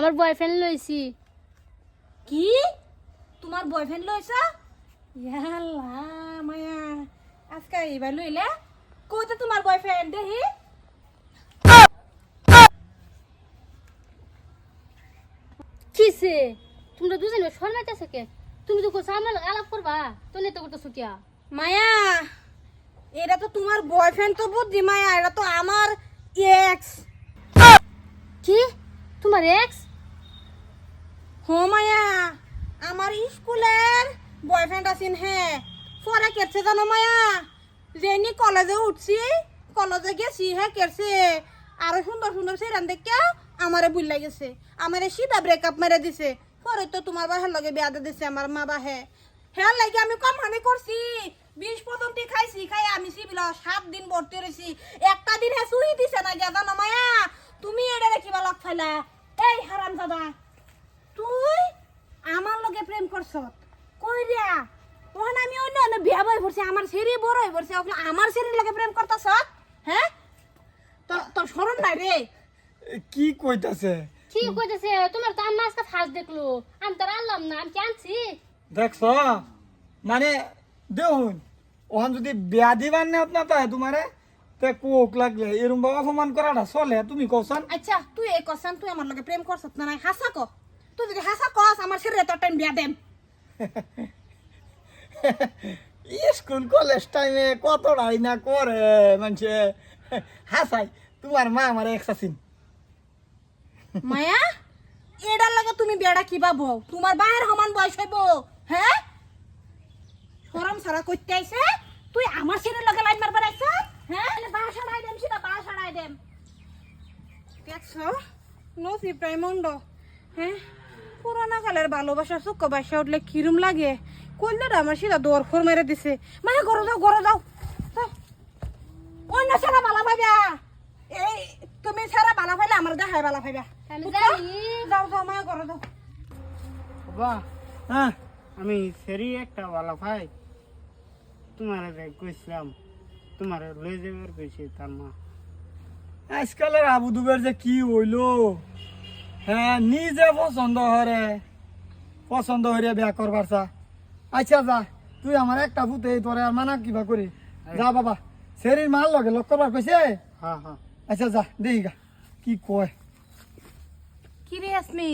আমার বয়ফ্রেন্ড লইছি। কি? তোমার বয়ফ্রেন্ড লইছা? মায়া। আজকে এইবার লইলে কইতে তোমার বয়ফ্রেন্ড দেহি? কিসে তোমরা দুজনে শর্মাইতেছে কে? তুমি তো কোথাও আমার আলাপ করবা তো নেতা করতেছো কিয়া মায়া এটা তো তোমার বয়ফ্রেন্ড তো বুদ্ধি মায়া এটা তো আমার এক্স কি? তোমার এক্স মায়া, আমার স্কুলের বয়ফ্রেন্ড আছেন হ্যাঁ পরে কেটছে জানো মায়া? যেনি কলেজে উঠছি, কলেজে গেছি হ্যাঁ কেটছে। আরও সুন্দর সুন্দর সেরান দেখে আমারে বুল্লা গেছে। আমারে সিধা ব্রেকআপ মেরে দিছে। পরে তো তোমার বাহের লগে বিয়া দিয়ে দিছে আমার মা বাহে। হ্যাঁ লাগে আমি কম হানি করছি। বিশ পর্যন্ত খাইছি, খাই আমি সিবিল সাত দিন ভর্তি রয়েছি একটা দিন হে সুই দিছে না গিয়া জানো মায়া? তুমি এটা দেখিবা লগ ফাইলা। এই হারাম দাদা আমার লগে প্রেম করছ? কই রিয়া ওখানে আমি অন্য অন্য বিয়া বই পড়ছি আমার সেরি বড় হয়ে পড়ছে ওখানে আমার সেরির লগে প্রেম করতেছ? হ্যাঁ? তো- তোর সরম নাই রে। কি কইতাছে? কি কইতেছে? তোমার তো আম্মা আজকে ফার্স্ট দেখল। আমি তো আনলাম না আমি কি আনছি? দেখছ? মানে দেখুন ওখান যদি বেয়া দিবার নেও না তাই তোমারে তে কোক লাগলে এরম বাবা অপমান করাটা চলে তুমি কৌশন আচ্ছা তুই এই কসান তুই আমার লগে প্রেম করছ না নাই? হাসা ক। তুই যদি হাসা কস আমার সেরে তোর টাইম বিয়া দেম। স্কুল কলেজ টাইমে কত না করে মানুষে হাসাই তোমার মা আমার এক্সাসিন মায়া এটার লগে তুমি বিয়াটা কিবা বউ? তোমার বাহের সমান বয়স হইব হ্যাঁ সরম সারা করতে আইছে? তুই আমার ছেলের লগে লাইন মারবার আইছ? হ্যাঁ বাহ সারাই দেম সেটা বাহ সারাই দেম। দেখছ? নসিব প্রাইমন্ড হ্যাঁ পুরানা কালের ভালোবাসা সুখ বাসা উঠলে কিরম লাগে? কইলে আমার সেটা দৌড় ফোর মেরে দিছে। মায়া গরো দাও গরো দাও। দাও। অন্য ছাড়া বালা ভাইবা এই তুমি ছাড়া বালা ভাইলে আমার দেখায় বালা? জানি। দাও দাও মায়া গরো দাও। বাবা হ্যাঁ আমি সেরি একটা ভালো ভাই তোমার কইছিলাম তোমার লয়ে যাবার কইছি তার মা। আজকালের আবু দুবের যে কি হইল? হ্যাঁ নিজে পছন্দ হরে। পছন্দ হইরে বিয়া করবার চা। আচ্ছা যা তুই আমার একটা পুতে তোরে আর মানা কিবা করি। যা বাবা সেরির মাল লগে লক করবার কইছে? হ্যাঁ হ্যাঁ। আচ্ছা যা দেই গা। কি কয়? কি রে আসমি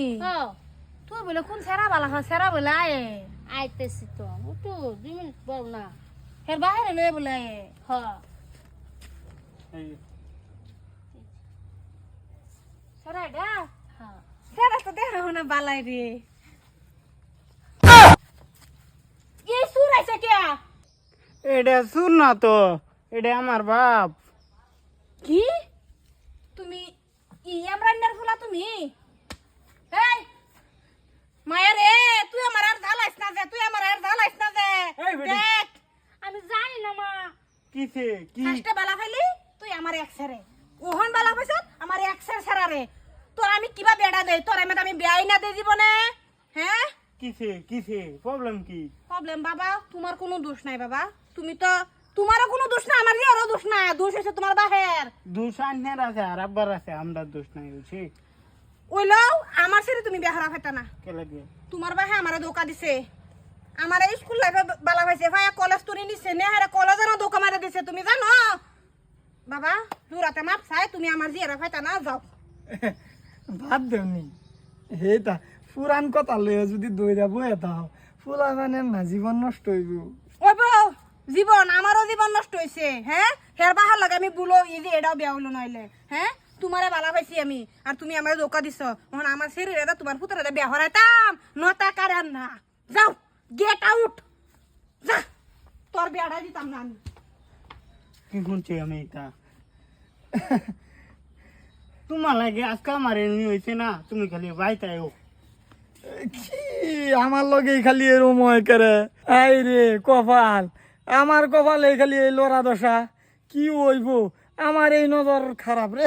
তুই বলে কোন সেরা বালা হয়? সেরা বলে আয়ে। আইতেছি তো একটু দুই মিনিট বল না। হের বাহিরে লয়ে বলে আয়ে। হ এই সেরা এটা হ্যাঁ সেরা হনা বালাই রে। এই সুর আইছে কে? এটা শুন না তো এটা আমার বাপ। কি? তুমি ই আমরান্নার ফুলা তুমি? এই মায়া রে তুই আমার আর জ্বালাইস না যে তুই আমার আর জ্বালাইস না যে। দেখ আমি জানি না মা। কি? ফার্স্টে বালা ফাইলি তুই আমার এক্সরে ওহন বালা পাইছ আমার এক্সের সারা রে। তোর আমি কিবা বেড়া দেই তোর আমি বেয়াই না দে জীবনে। হ্যাঁ? কিসে কিসে? প্রবলেম কি? প্রবলেম বাবা তোমার কোনো দোষ নাই বাবা। তুমি তো তোমারও কোনো দোষ না আমার ইয়ারও দোষ না দোষ হয়েছে তোমার বাহের দোষ আন্যার আছে আর আব্বার আছে আমরা দোষ নাই হচ্ছে ওইলাও আমার ছেড়ে তুমি বেহারা ফেটা না। কে লাগে? তোমার বাহে আমারে ধোকা দিছে। আমার এই স্কুল লাইফে বালা পাইছে ভাই কলেজ তুলি নিছে নে হারে কলেজের ধোকা মারে দিছে তুমি জানো? বাবা দূরাতে মাপ চাই তুমি আমার জিয়ারা ফাইতা না যাও। ভাত দেওনি হেটা পুরান কথা লয়ে যদি দইরা বয়ে তাও ফুলা মানে না জীবন নষ্ট হইব। ওই বউ, জীবন আমারও জীবন নষ্ট হয়েছে হ্যাঁ? হের বাহার লাগে আমি বুলো এই যে এটাও বেয়া হইল নইলে হ্যাঁ? তোমারে বালা পাইছি আমি আর তুমি আমার ধোকা দিছ। এখন আমার শরীরে এটা তোমার পুতরে বিয়া হরাইতাম নটা কারেন না। যাও গেট আউট যা তোর বিয়াটা দিতাম না আমি। কি শুনছি আমি এটা? তোমার লাগে আজকে আমার এমনি হয়েছে না, তুমি খালি বাইতাইও কি আমার লগে খালি এরম হয় করে? আই রে, কপাল। আমার কপালে খালি এই লড়া দশা। কি হইব? আমার এই নজর খারাপ রে।